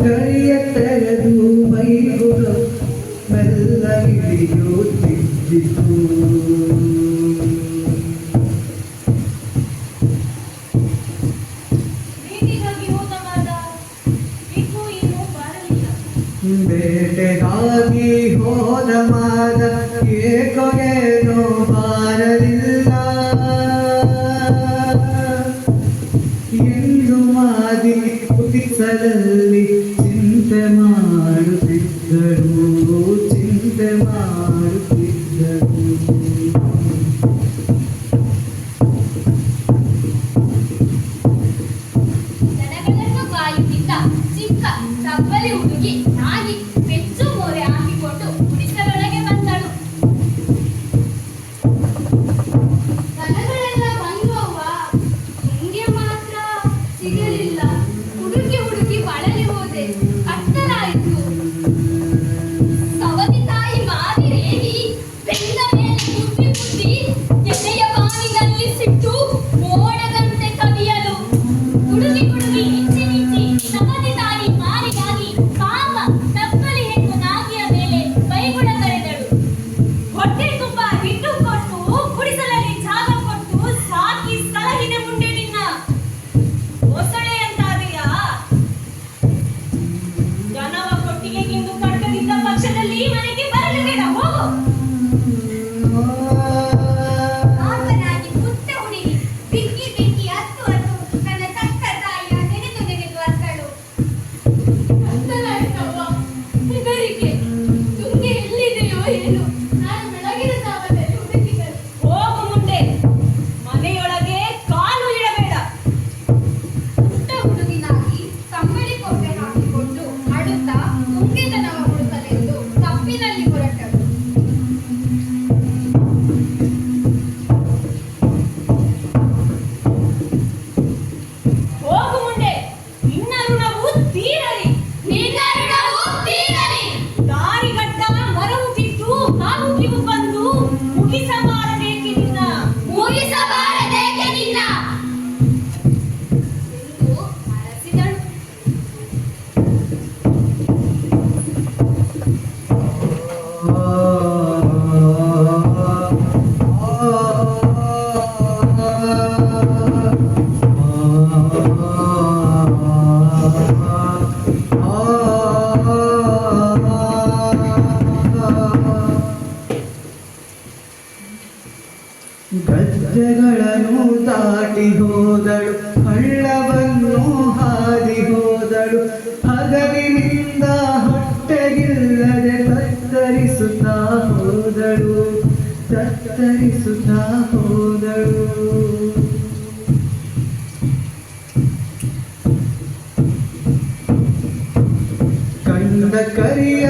ಗಳೆಯತ್ತರದು ಮೈಗುರು ಮೆಲ್ಲವಿದೆಯೋ ತಿದ್ದಿತು ಬೇಟೆಗಾಗಿ ಹೋದ ಮಾದ ಏಕೋ ಏನೋ ಬಾರಲಿಲ್ಲ ಎಂದು ಮಾದಿ ಕುತಿಸಲಲ್ಲಿ ಗದ್ದೆಗಳನ್ನು ದಾಟಿ ಹೋದಳು ಹಳ್ಳವನ್ನು ಹಾದಿ ಹೋದಳು. ಹಗಲಿನಿಂದ ಹೊಟ್ಟೆಗಿಲ್ಲದೆ ತತ್ತರಿಸುತ್ತಾ ಹೋದಳು ತತ್ತರಿಸುತ್ತಾ ಹೋದಳು. ಕರಿಯ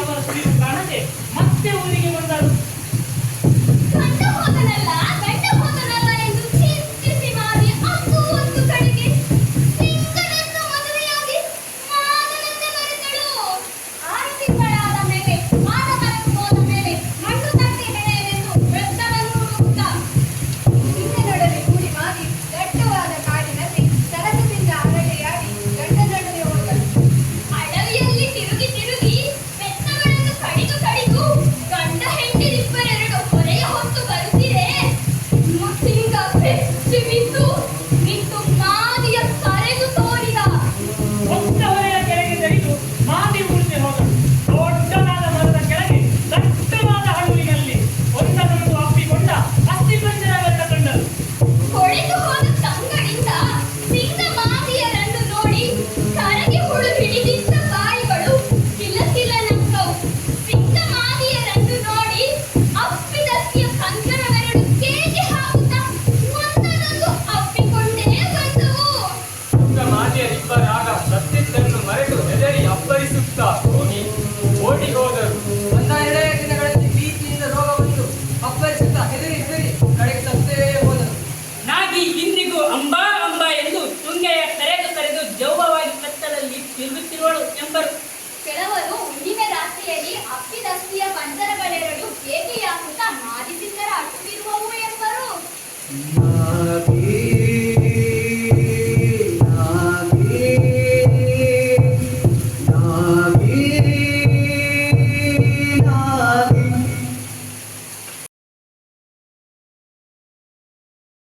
ಅವರು ಕಾಣದೆ ಮತ್ತೆ ಊರಿಗೆ ಬಂದರು. Espírito మాది తిన్నర అటు తిరుగు ఎవ్వరు